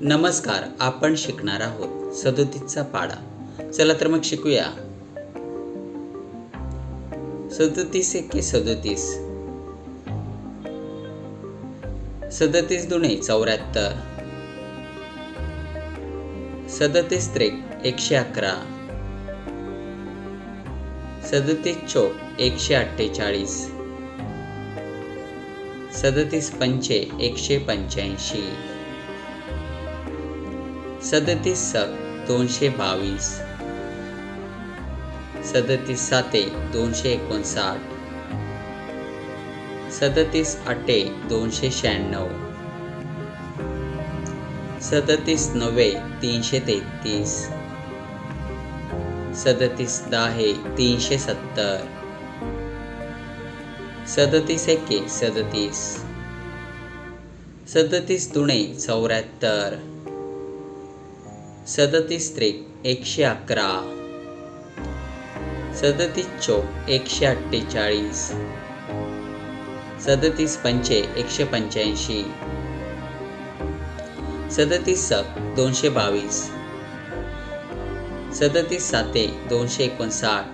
नमस्कार आपण शिकणार आहोत सदोतीसचा पाडा. चला तर मग शिकूया. सदोतीस एके सदोतीस. सदतीस दुणे चौऱ्याहत्तर. सदतीस त्रेक एकशे अकरा. सदतीस चोक एकशे अठ्ठेचाळीस. सदतीस पंचे एकशे पंच्याऐंशी. सदतीस सक दोनशे बावीस. सदतीस साते दोनशे एकोणसाठ. सदतीस अठ्ठे दोनशे शहाण्णव. सदतीस नव्वे तीनशे तेहतीस. सदतीस दहा तीनशे सत्तर. सदतीस एके सदतीस. सदतीस दुणे चौऱ्याहत्तर. सदतीस त्रेक एकशे अकरा. सदतीस चौक एकशे अठ्ठेचाळीस. सदतीस पंचे एकशे पंच्याऐंशी. सदतीस सक दोनशे बावीस. सदतीस साते दोनशे एकोणसाठ.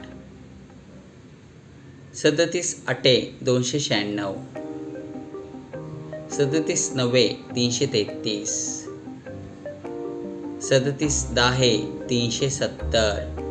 सदतीस आठे दोनशे शहाण्णव. सदतीस नव्वे तीनशे तेहतीस. सदतीस दहा तीनशे सत्तर.